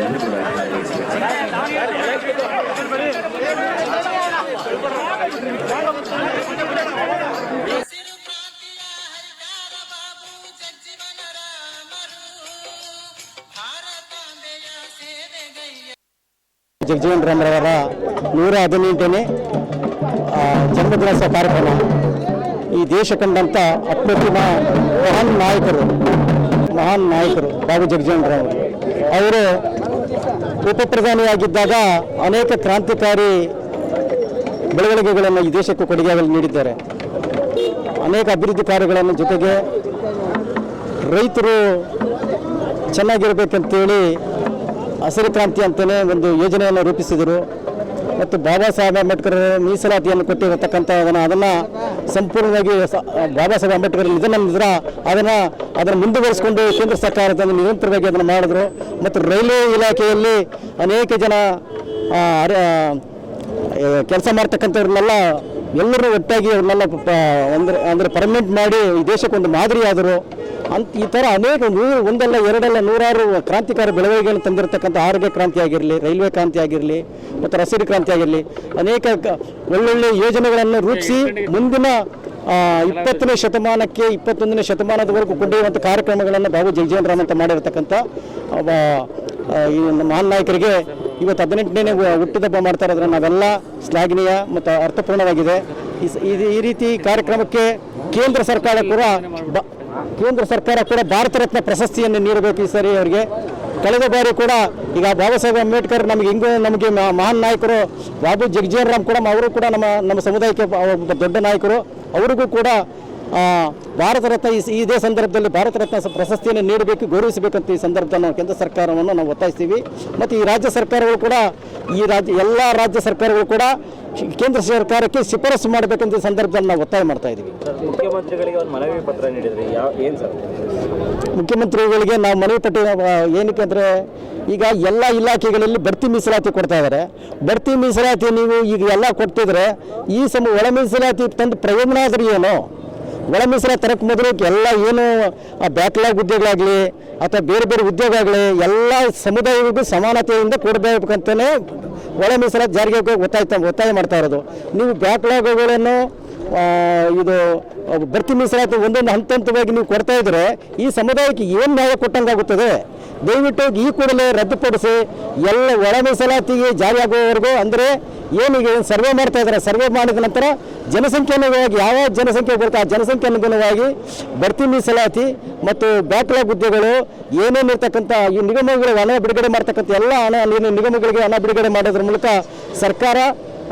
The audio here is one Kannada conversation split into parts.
ಎಲ್ಲರೂ ಕೂಡ ಜಗ್ಜೀವನ ಜಗಜೀವನ್ ರಾಮ್ರವರ ನೂರ ಹದಿನೆಂಟನೇ ಜನ್ಮದಿನೋತ್ಸವ ಕಾರ್ಯಕ್ರಮ. ಈ ದೇಶ ಕಂಡಂಥ ಅಪ್ರತಿಮ ಮಹಾನ್ ನಾಯಕರು ಮಹಾನ್ ನಾಯಕರು ಬಾಬು ಜಗಜೀವನ್ ರಾಮ್ ಅವರು ಉಪ ಪ್ರಧಾನಿಯಾಗಿದ್ದಾಗ ಅನೇಕ ಕ್ರಾಂತಿಕಾರಿ ಬೆಳವಣಿಗೆಗಳನ್ನು ಈ ದೇಶಕ್ಕೂ ಕೊಡುಗೆಯಾಗಲು ನೀಡಿದ್ದಾರೆ. ಅನೇಕ ಅಭಿವೃದ್ಧಿ ಕಾರ್ಯಗಳನ್ನು ಜೊತೆಗೆ ರೈತರು ಚೆನ್ನಾಗಿರಬೇಕಂತೇಳಿ ಹಸಿರು ಕ್ರಾಂತಿ ಅಂತಲೇ ಒಂದು ಯೋಜನೆಯನ್ನು ರೂಪಿಸಿದರು. ಮತ್ತು ಬಾಬಾ ಸಾಹೇಬ್ ಅಂಬೇಡ್ಕರ್ ಮೀಸಲಾತಿಯನ್ನು ಕೊಟ್ಟಿರತಕ್ಕಂಥ ಅದನ್ನು ಸಂಪೂರ್ಣವಾಗಿ ಬಾಬಾ ಸಾಹೇಬ್ ಅಂಬೇಡ್ಕರ್ ನಿಧನ ನಿದ್ರ ಅದನ್ನು ಅದನ್ನು ಮುಂದುವರಿಸಿಕೊಂಡು ಕೇಂದ್ರ ಸರ್ಕಾರದಿಂದ ನಿರಂತರವಾಗಿ ಅದನ್ನು ಮಾಡಿದ್ರು. ಮತ್ತು ರೈಲ್ವೆ ಇಲಾಖೆಯಲ್ಲಿ ಅನೇಕ ಜನ ಕೆಲಸ ಮಾಡ್ತಕ್ಕಂಥವ್ರನ್ನೆಲ್ಲ ಎಲ್ಲರೂ ಒಟ್ಟಾಗಿ ಅವ್ರನ್ನೆಲ್ಲ ಅಂದರೆ, ಅಂದ್ರೆ ಪರ್ಮನೆಂಟ್ ಮಾಡಿ ಈ ದೇಶಕ್ಕೆ ಒಂದು ಮಾದರಿಯಾದರು. ಅಂತ ಈ ಥರ ಅನೇಕ ನೂರು ಒಂದಲ್ಲ ಎರಡಲ್ಲ ನೂರಾರು ಕ್ರಾಂತಿಕಾರಿ ಬೆಳವಣಿಗೆಗಳನ್ನು ತಂದಿರತಕ್ಕಂಥ ಆರೋಗ್ಯ ಕ್ರಾಂತಿ ಆಗಿರಲಿ, ರೈಲ್ವೆ ಕ್ರಾಂತಿ ಆಗಿರಲಿ, ಮತ್ತು ಹಸಿರು ಕ್ರಾಂತಿ ಆಗಿರಲಿ, ಅನೇಕ ಒಳ್ಳೊಳ್ಳೆ ಯೋಜನೆಗಳನ್ನು ರೂಪಿಸಿ ಮುಂದಿನ ಇಪ್ಪತ್ತನೇ ಶತಮಾನಕ್ಕೆ, ಇಪ್ಪತ್ತೊಂದನೇ ಶತಮಾನದವರೆಗೂ ಕೊಂಡೊಯ್ಯುವಂಥ ಕಾರ್ಯಕ್ರಮಗಳನ್ನು ಬಾಬು ಜಗಜೀವನ್ ರಾಮ್ ಅಂತ ಈ ಮಹಾನ್ ನಾಯಕರಿಗೆ ಇವತ್ತು ಹದಿನೆಂಟನೇ ಹುಟ್ಟಿದಬ್ಬ ಮಾಡ್ತಾ ಇರೋದ್ರೆ ನಾವೆಲ್ಲ ಶ್ಲಾಘನೀಯ ಮತ್ತು ಅರ್ಥಪೂರ್ಣವಾಗಿದೆ. ಈ ರೀತಿ ಕಾರ್ಯಕ್ರಮಕ್ಕೆ ಕೇಂದ್ರ ಸರ್ಕಾರ ಕೂಡ ಕೇಂದ್ರ ಸರ್ಕಾರ ಕೂಡ ಭಾರತ ರತ್ನ ಪ್ರಶಸ್ತಿಯನ್ನು ನೀಡಬೇಕು ಈ ಸರಿ ಅವರಿಗೆ. ಕಳೆದ ಬಾರಿ ಕೂಡ ಈಗ ಬಾಬಾ ಸಾಹೇಬ್ ಅಂಬೇಡ್ಕರ್ ನಮಗೆ ಹಿಂಗ ನಮಗೆ ಮಹಾನ್ ನಾಯಕರು, ಬಾಬು ಜಗಜೀವನ್ ರಾಮ್ ಕೂಡ ಅವರು ಕೂಡ ನಮ್ಮ ನಮ್ಮ ಸಮುದಾಯಕ್ಕೆ ದೊಡ್ಡ ನಾಯಕರು. ಅವರಿಗೂ ಕೂಡ ಭಾರತ ರತ್ನ ಈ ಇದೇ ಸಂದರ್ಭದಲ್ಲಿ ಭಾರತ ರತ್ನ ಪ್ರಶಸ್ತಿಯನ್ನು ನೀಡಬೇಕು ಗೌರವಿಸಬೇಕಂತ ಈ ಸಂದರ್ಭದಲ್ಲಿ ನಾವು ಕೇಂದ್ರ ಸರ್ಕಾರವನ್ನು ನಾವು ಒತ್ತಾಯಿಸ್ತೀವಿ. ಮತ್ತು ಈ ರಾಜ್ಯ ಸರ್ಕಾರಗಳು ಕೂಡ ಈ ರಾಜ್ಯ ಎಲ್ಲ ರಾಜ್ಯ ಸರ್ಕಾರಗಳು ಕೂಡ ಕೇಂದ್ರ ಸರ್ಕಾರಕ್ಕೆ ಶಿಫಾರಸು ಮಾಡಬೇಕಂತ ಈ ಸಂದರ್ಭದಲ್ಲಿ ನಾವು ಒತ್ತಾಯ ಮಾಡ್ತಾ ಇದ್ದೀವಿ. ಮುಖ್ಯಮಂತ್ರಿಗಳಿಗೆ ಒಂದು ಮನವಿ ಪತ್ರ ನೀಡಿದ್ರಿ ಯಾವ ಏನು ಸರ್? ಮುಖ್ಯಮಂತ್ರಿಗಳಿಗೆ ನಾವು ಮನವಿ ಪಟ್ಟಿ ಏನಕ್ಕೆ ಅಂದರೆ ಈಗ ಎಲ್ಲ ಇಲಾಖೆಗಳಲ್ಲಿ ಬಡ್ತಿ ಮೀಸಲಾತಿ ಕೊಡ್ತಾ ಇದ್ದಾರೆ ಬಡ್ತಿ ಮೀಸಲಾತಿ ನೀವು ಈಗ ಎಲ್ಲ ಕೊಡ್ತಿದ್ರೆ ಈ ಸಮ ಒಳ ಮೀಸಲಾತಿ ತಂದು ಪ್ರಯೋಜನ ಆದರೆ ಏನು? ಒಳ ಮೀಸಲ ತರಕ್ಕೆ ಮೊದಲು ಎಲ್ಲ ಏನು ಬ್ಯಾಕ್ಲಾಗ್ ಉದ್ಯೋಗಗಳಾಗಲಿ ಅಥವಾ ಬೇರೆ ಬೇರೆ ಉದ್ಯೋಗ ಎಲ್ಲ ಸಮುದಾಯಗಳಿಗೂ ಸಮಾನತೆಯಿಂದ ಕೊಡಬೇಕಂತಲೇ ಒಳ ಮೀಸಲಾತಿ ಜಾರಿಗೆ ಒತ್ತಾಯ ಒತ್ತಾಯ ಮಾಡ್ತಾ ಇರೋದು. ನೀವು ಬ್ಯಾಕ್ಲಾಗ್ಗಳನ್ನು ಇದು ಬರ್ತಿ ಮೀಸಲಾತಿ ಒಂದೊಂದು ಹಂತ ಹಂತವಾಗಿ ನೀವು ಕೊಡ್ತಾ ಇದ್ರೆ ಈ ಸಮುದಾಯಕ್ಕೆ ಏನು ನ್ಯಾಯ ಕೊಟ್ಟಂಗಾಗುತ್ತದೆ ದಯವಿಟ್ಟು ಈ ಕೂಡಲೇ ರದ್ದುಪಡಿಸಿ ಎಲ್ಲ ಒಳ ಮೀಸಲಾತಿಗೆ ಜಾರಿಯಾಗುವವರೆಗೂ ಅಂದರೆ ಏನೀಗ ಸರ್ವೆ ಮಾಡ್ತಾ ಇದ್ದಾರೆ. ಸರ್ವೆ ಮಾಡಿದ ನಂತರ ಜನಸಂಖ್ಯೆ ಅನುಗುಣವಾಗಿ ಯಾವ ಜನಸಂಖ್ಯೆ ಬರುತ್ತೆ? ಆ ಜನಸಂಖ್ಯೆ ಅನುಗುಣವಾಗಿ ಬಡ್ತಿ ಮೀಸಲಾತಿ ಮತ್ತು ಬ್ಯಾಕ್ಲಾಗ್ ಹುದ್ದೆಗಳು ಏನೇನಿರ್ತಕ್ಕಂಥ ಈ ನಿಗಮಗಳು ಹಣ ಬಿಡುಗಡೆ ಮಾಡ್ತಕ್ಕಂಥ ಎಲ್ಲ ಹಣ ಏನು ನಿಗಮಗಳಿಗೆ ಹಣ ಬಿಡುಗಡೆ ಮಾಡೋದ್ರ ಮೂಲಕ ಸರ್ಕಾರ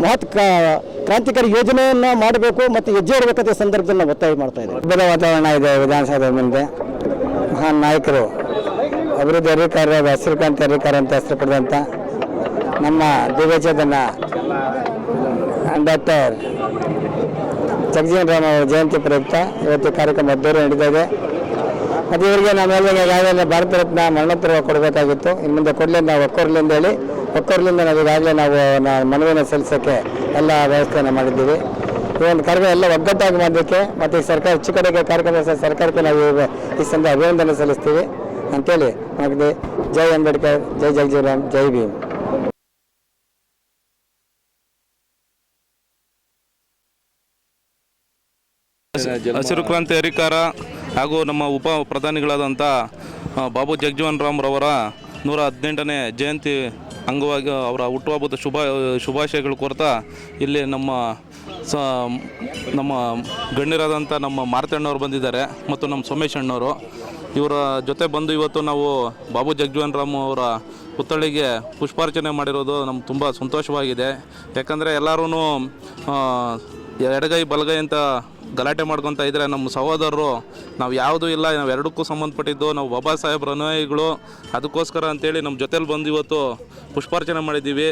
ಮಹತ್ ಕ್ರಾ- ಕ್ರಾಂತಿಕಾರಿ ಯೋಜನೆಯನ್ನು ಮಾಡಬೇಕು ಮತ್ತು ಹೆಜ್ಜೆ ಇಡಬೇಕಂತ ಸಂದರ್ಭದಲ್ಲಿ ನಾವು ಒತ್ತಾಯ ಮಾಡ್ತಾ ಇದ್ದೀವಿ. ಅದ್ಭುತ ವಾತಾವರಣ ಇದೆ ವಿಧಾನಸೌಧ ಮುಂದೆ. ಮಹಾನ್ ನಾಯಕರು, ಅಭಿವೃದ್ಧಿ ಅಧಿಕಾರ ಹಸಿರು ಕ್ರಾಂತಿ ಅಧಿಕಾರಿ ಅಂತ ಹೆಸರು ಪಡೆದಂಥ ನಮ್ಮ ದಿವ್ಯಚೇತನ ಡಾಕ್ಟರ್ ಜಗಜೀವನ್ ರಾಮ್ ಅವರ ಜಯಂತಿ ಪ್ರಯುಕ್ತ ಇವತ್ತು ಕಾರ್ಯಕ್ರಮ ಅದ್ದೂರಿ ನಡೆದಿದೆ. ಮತ್ತು ಇವರಿಗೆ ನಾವೆಲ್ಲ ಈಗಾಗಲೇ ಭಾರತ ರತ್ನ ಮರಣೋತ್ತರ ಕೊಡಬೇಕಾಗಿತ್ತು. ಇನ್ನು ಮುಂದೆ ಕೊಡಲಿ ನಾವು ಒಕ್ಕೋರ್ಲಿಂದ ಹೇಳಿ, ಒಕ್ಕೋರ್ಲಿಂದ ನಾವು ಈಗಾಗಲೇ ನಾವು ಮನವಿಯನ್ನು ಸಲ್ಲಿಸೋಕ್ಕೆ ಎಲ್ಲ ವ್ಯವಸ್ಥೆಯನ್ನು ಮಾಡಿದ್ದೀವಿ. ಈ ಒಂದು ಕಾರ್ಯಕ್ರಮ ಎಲ್ಲ ಒಗ್ಗಟ್ಟಾಗಿ ಮಾಡೋದಕ್ಕೆ ಮತ್ತು ಈ ಸರ್ಕಾರ, ಹೆಚ್ಚು ಕಡೆಗೆ ಕಾರ್ಯಕ್ರಮ ಸರ್ಕಾರಕ್ಕೆ ನಾವು ಈ- ಸಂದರ್ಭ ಸಂದ ಅಭಿನಂದನೆ ಸಲ್ಲಿಸ್ತೀವಿ. ಅಂತೇಳಿ ಜೈ ಅಂಬೇಡ್ಕರ್, ಜೈ ಜಗಜೀವರಾಮ್ ಜೈ ಭೀಮ್. ಹಸಿರು ಕ್ರಾಂತಿ ಹರಿಕಾರ ಹಾಗೂ ನಮ್ಮ ಉಪ ಪ್ರಧಾನಿಗಳಾದಂಥ ಬಾಬು ಜಗಜೀವನ್ ರಾಮ್ ರವರ ನೂರ ಹದಿನೆಂಟನೇ ಜಯಂತಿ ಅಂಗವಾಗಿ ಅವರ ಹುಟ್ಟುಹಬ್ಬದ ಶುಭ ಶುಭಾಶಯಗಳು ಕೋರ್ತಾ ಇಲ್ಲಿ ನಮ್ಮ ಸ ನಮ್ಮ ಗಣ್ಯರಾದಂಥ ನಮ್ಮ ಮಾರ್ತಣ್ಣವ್ರು ಬಂದಿದ್ದಾರೆ ಮತ್ತು ನಮ್ಮ ಸೋಮೇಶ್ ಅಣ್ಣವರು. ಇವರ ಜೊತೆ ಬಂದು ಇವತ್ತು ನಾವು ಬಾಬು ಜಗಜೀವನ್ ರಾಮ್ ಅವರ ಪುತ್ಥಳಿಗೆ ಪುಷ್ಪಾರ್ಚನೆ ಮಾಡಿರೋದು ನಮ್ಗೆ ತುಂಬ ಸಂತೋಷವಾಗಿದೆ. ಯಾಕಂದರೆ ಎಲ್ಲರೂ ಎಡಗೈ ಬಲಗೈ ಅಂತ ಗಲಾಟೆ ಮಾಡ್ಕೊತಾ ಇದ್ರೆ ನಮ್ಮ ಸಹೋದರರು ನಾವು ಯಾವುದೂ ಇಲ್ಲ ನಾವು ಎರಡಕ್ಕೂ ಸಂಬಂಧಪಟ್ಟಿದ್ದು ನಾವು ಬಾಬಾ ಸಾಹೇಬ್ರ ಅನುಯಾಯಿಗಳು ಅದಕ್ಕೋಸ್ಕರ ಅಂತೇಳಿ ನಮ್ಮ ಜೊತೆಲಿ ಬಂದು ಇವತ್ತು ಪುಷ್ಪಾರ್ಚನೆ ಮಾಡಿದ್ದೀವಿ.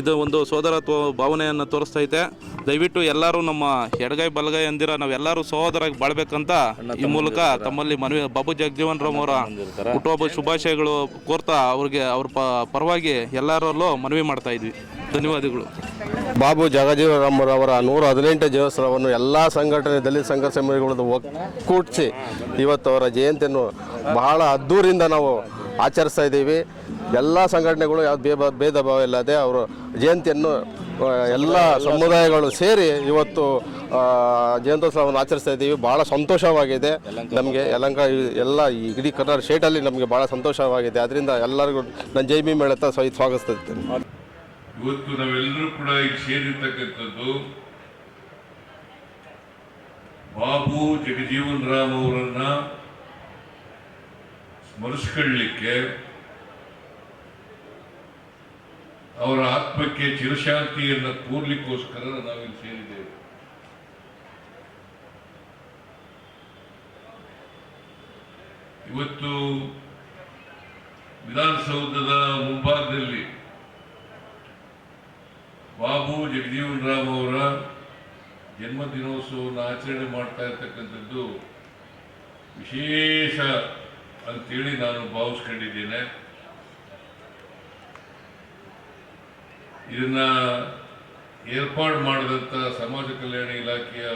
ಇದು ಒಂದು ಸೋದರತ್ವ ಭಾವನೆಯನ್ನು ತೋರಿಸ್ತೈತೆ. ದಯವಿಟ್ಟು ಎಲ್ಲರೂ ನಮ್ಮ ಎಡಗೈ ಬಲಗೈ ಅಂದಿರ ನಾವೆಲ್ಲರೂ ಸಹೋದರಾಗಿ ಬಾಳ್ಬೇಕಂತ ಈ ಮೂಲಕ ತಮ್ಮಲ್ಲಿ ಮನವಿ ಬಾಬು ಜಗಜೀವನ್ ರಾಮ್ ಅವರ ಹುಟ್ಟುಹಬ್ಬ ಶುಭಾಶಯಗಳು ಕೋರ್ತಾ ಅವ್ರಿಗೆ ಅವ್ರ ಪರವಾಗಿ ಎಲ್ಲರಲ್ಲೂ ಮನವಿ ಮಾಡ್ತಾ ಇದ್ವಿ. ಧನ್ಯವಾದಗಳು. ಬಾಬು ಜಗಜೀವರಾಮರವರ ನೂರ ಹದಿನೆಂಟು ಜೀವೋತ್ಸವವನ್ನು ಎಲ್ಲ ಸಂಘಟನೆ ದಲಿತ ಸಂಘ ಸಮಿತಿಗಳದ್ದು ಒಕ್ಕೂಡಿಸಿ ಇವತ್ತು ಅವರ ಜಯಂತಿಯನ್ನು ಬಹಳ ಅದ್ದೂರಿಂದ ನಾವು ಆಚರಿಸ್ತಾ ಇದ್ದೀವಿ. ಎಲ್ಲ ಸಂಘಟನೆಗಳು ಯಾವ್ದು ಭೇದ ಭೇದ ಭಾವ ಇಲ್ಲದೆ ಅವರು ಜಯಂತಿಯನ್ನು ಎಲ್ಲ ಸಮುದಾಯಗಳು ಸೇರಿ ಇವತ್ತು ಜಯಂತೋತ್ಸವವನ್ನು ಆಚರಿಸ್ತಾ ಇದ್ದೀವಿ. ಭಾಳ ಸಂತೋಷವಾಗಿದೆ. ನಮಗೆ ಯಲಂಕ, ಎಲ್ಲ ಇಡೀ ಕರ್ನಾಟಕ ಸ್ಟೇಟಲ್ಲಿ ನಮಗೆ ಭಾಳ ಸಂತೋಷವಾಗಿದೆ. ಅದರಿಂದ ಎಲ್ಲರಿಗೂ ನನ್ನ ಜೈಮಿ ಭೀಮ್ ಹೇಳುತ್ತಾ ಸಹ ಸ್ವಾಗತಿಸ್ತಾ ಇವತ್ತು ನಾವೆಲ್ಲರೂ ಕೂಡ ಈಗ ಸೇರಿರ್ತಕ್ಕಂಥದ್ದು ಬಾಬು ಜಗಜೀವನ್ ರಾಮ್ ಅವರನ್ನ ಸ್ಮರಿಸ್ಕೊಳ್ಳಿಕ್ಕೆ, ಅವರ ಆತ್ಮಕ್ಕೆ ಚಿರಶಾಂತಿಯನ್ನು ಕೋರ್ಲಿಕ್ಕೋಸ್ಕರ ನಾವಿಲ್ಲಿ ಸೇರಿದ್ದೇವೆ. ಇವತ್ತು ವಿಧಾನಸೌಧದ ಮುಂಭಾಗದಲ್ಲಿ ಬಾಬು ಜಗಜೀವನ್ ರಾಮ್ ಅವರ ಜನ್ಮ ದಿನೋತ್ಸವವನ್ನು ಆಚರಣೆ ಮಾಡ್ತಾ ಇರ್ತಕ್ಕಂಥದ್ದು ವಿಶೇಷ ಅಂತೇಳಿ ನಾನು ಭಾವಿಸ್ಕೊಂಡಿದ್ದೇನೆ. ಇದನ್ನ ಏರ್ಪಾಡು ಮಾಡಿದಂಥ ಸಮಾಜ ಕಲ್ಯಾಣ ಇಲಾಖೆಯ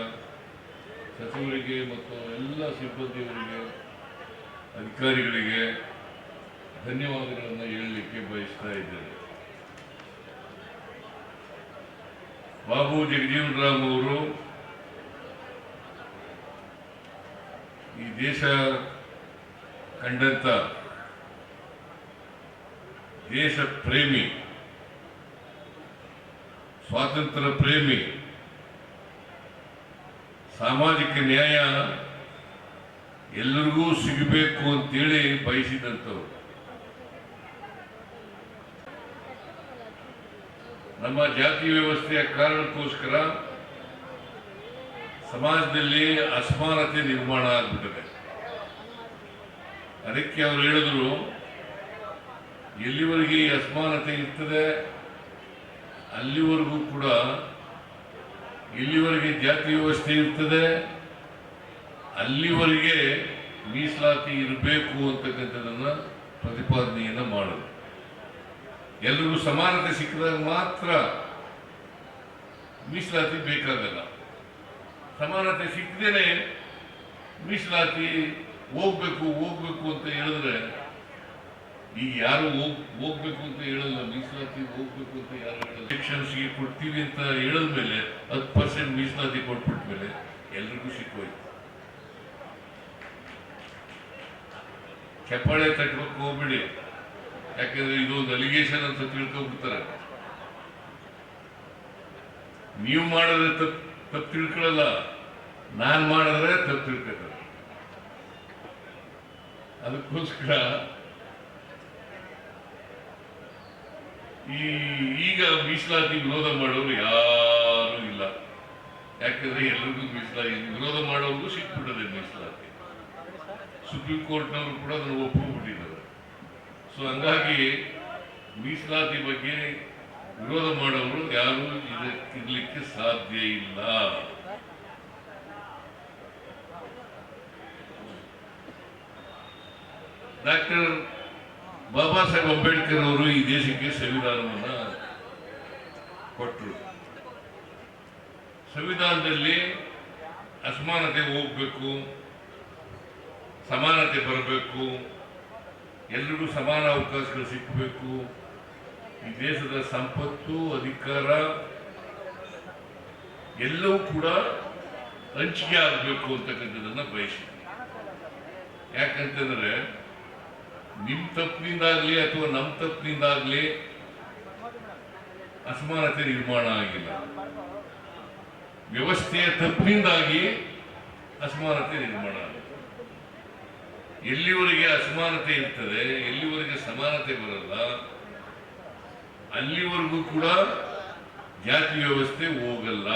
ಸಚಿವರಿಗೆ ಮತ್ತು ಎಲ್ಲ ಸಿಬ್ಬಂದಿಯವರಿಗೆ, ಅಧಿಕಾರಿಗಳಿಗೆ ಧನ್ಯವಾದಗಳನ್ನು ಹೇಳಲಿಕ್ಕೆ ಬಯಸ್ತಾ ಇದ್ದೇನೆ. ಬಾಬು ಜಗಜೀವನರಾಮ್ ಅವರು ಈ ದೇಶ ಕಂಡಂತ ದೇಶ ಪ್ರೇಮಿ, ಸ್ವಾತಂತ್ರ್ಯ ಪ್ರೇಮಿ, ಸಾಮಾಜಿಕ ನ್ಯಾಯ ಎಲ್ಲರಿಗೂ ಸಿಗಬೇಕು ಅಂತೇಳಿ ಬಯಸಿದಂಥವ್ರು. ನಮ್ಮ ಜಾತಿ ವ್ಯವಸ್ಥೆಯ ಕಾರಣಕ್ಕೋಸ್ಕರ ಸಮಾಜದಲ್ಲಿ ಅಸಮಾನತೆ ನಿರ್ಮಾಣ ಆಗ್ಬಿಟ್ಟಿದೆ. ಅದಕ್ಕೆ ಅವರು ಹೇಳಿದ್ರು, ಎಲ್ಲಿವರೆಗೆ ಈ ಅಸಮಾನತೆ ಇರ್ತದೆ, ಅಲ್ಲಿವರೆಗೂ ಕೂಡ ಇಲ್ಲಿವರೆಗೆ ಜಾತಿ ವ್ಯವಸ್ಥೆ ಇರ್ತದೆ, ಅಲ್ಲಿವರೆಗೆ ಮೀಸಲಾತಿ ಇರಬೇಕು ಅಂತಕ್ಕಂಥದ್ದನ್ನು ಪ್ರತಿಪಾದನೆಯನ್ನು ಮಾಡೋದು. ಎಲ್ರಿಗೂ ಸಮಾನತೆ ಸಿಕ್ಕಿದಾಗ ಮಾತ್ರ ಮೀಸಲಾತಿ ಬೇಕಾಗಲ್ಲ. ಸಮಾನತೆ ಸಿಕ್ಕದೇನೆ ಮೀಸಲಾತಿ ಹೋಗ್ಬೇಕು ಹೋಗ್ಬೇಕು ಅಂತ ಹೇಳಿದ್ರೆ ಈಗ ಯಾರು ಹೋಗ್, ಹೋಗ್ಬೇಕು ಅಂತ ಹೇಳಲ್ಲ, ಮೀಸಲಾತಿ ಹೋಗ್ಬೇಕು ಅಂತ ಯಾರು ಹೇಳಲ್ಲ. ಸೆಕ್ಷನ್ಸ್ಗೆ ಕೊಡ್ತೀವಿ ಅಂತ ಹೇಳಿದ್ಮೇಲೆ ಹತ್ತು ಪರ್ಸೆಂಟ್ ಮೀಸಲಾತಿ ಕೊಟ್ಬಿಟ್ಮೇಲೆ ಎಲ್ರಿಗೂ ಸಿಕ್ಕೋಯ್ತು. ಚಪ್ಪಾಳೆ ತಟ್ಟಬೇಕು ಹೋಗ್ಬಿಡಿ. ಯಾಕಂದ್ರೆ ಇದು ಒಂದು ಅಲಿಗೇಷನ್ ಅಂತ ತಿಳ್ಕೊಂಡ್ಬಿಡ್ತಾರೆ. ನೀವು ಮಾಡಿದ್ರೆ ತಪ್ಪು ತಪ್ಪು ತಿಳ್ಕೊಳ್ಳಲ್ಲ. ನಾನ್ ಮಾಡಿದ್ರೆ ತಪ್ಪು ತಿಳ್ಕೊತಾರೆ. ಅದಕ್ಕೋಸ್ಕರ ಈ, ಈಗ ಮೀಸಲಾತಿ ವಿರೋಧ ಮಾಡೋರು ಯಾರು ಇಲ್ಲ. ಯಾಕಂದ್ರೆ ಎಲ್ರಿಗೂ ಮೀಸಲಾತಿ, ವಿರೋಧ ಮಾಡೋರ್ಗೂ ಸಿಕ್ಬಿಟ್ಟದೆ ಮೀಸಲಾತಿ. ಸುಪ್ರೀಂ ಕೋರ್ಟ್ನವರು ಕೂಡ ಅದನ್ನು ಒಪ್ಪಿಬಿಟ್ಟಿದ್ದಾರೆ ಸೊ ಹಂಗಾಗಿ ಮೀಸಲಾತಿ ಬಗ್ಗೆ ವಿರೋಧ ಮಾಡೋರು ಯಾರು ಇದಕ್ಕಿರ್ಲಿಕ್ಕೆ ಸಾಧ್ಯ ಇಲ್ಲ. ಡಾಕ್ಟರ್ ಬಾಬಾ ಸಾಹೇಬ್ ಅಂಬೇಡ್ಕರ್ ಅವರು ಈ ದೇಶಕ್ಕೆ ಸಂವಿಧಾನವನ್ನ ಕೊಟ್ಟರು ಸಂವಿಧಾನದಲ್ಲಿ ಅಸಮಾನತೆ ಹೋಗ್ಬೇಕು, ಸಮಾನತೆ ಬರಬೇಕು ಎಲ್ರಿಗೂ ಸಮಾನ ಅವಕಾಶಗಳು ಸಿಕ್ಕಬೇಕು ಈ ದೇಶದ ಸಂಪತ್ತು, ಅಧಿಕಾರ ಎಲ್ಲವೂ ಕೂಡ ಹಂಚಿಕೆ ಆಗಬೇಕು ಅಂತಕ್ಕಂಥದ್ದನ್ನ ಬಯಸಿದ್ವಿ ಯಾಕಂತಂದ್ರೆ ನಿಮ್ ತಪ್ಪಿನಿಂದಾಗ್ಲಿ ಅಥವಾ ನಮ್ಮ ತಪ್ಪಿನಿಂದಾಗ್ಲಿ ಅಸಮಾನತೆ ನಿರ್ಮಾಣ ಆಗಿಲ್ಲ. ವ್ಯವಸ್ಥೆಯ ತಪ್ಪಿನಿಂದಾಗಿ ಅಸಮಾನತೆ ನಿರ್ಮಾಣ ಎಲ್ಲಿವರೆಗೆ ಅಸಮಾನತೆ ಇರ್ತದೆ ಎಲ್ಲಿವರೆಗೆ ಸಮಾನತೆ ಬರಲ್ಲ ಅಲ್ಲಿವರೆಗೂ ಕೂಡ ಜಾತಿ ವ್ಯವಸ್ಥೆ ಹೋಗಲ್ಲ.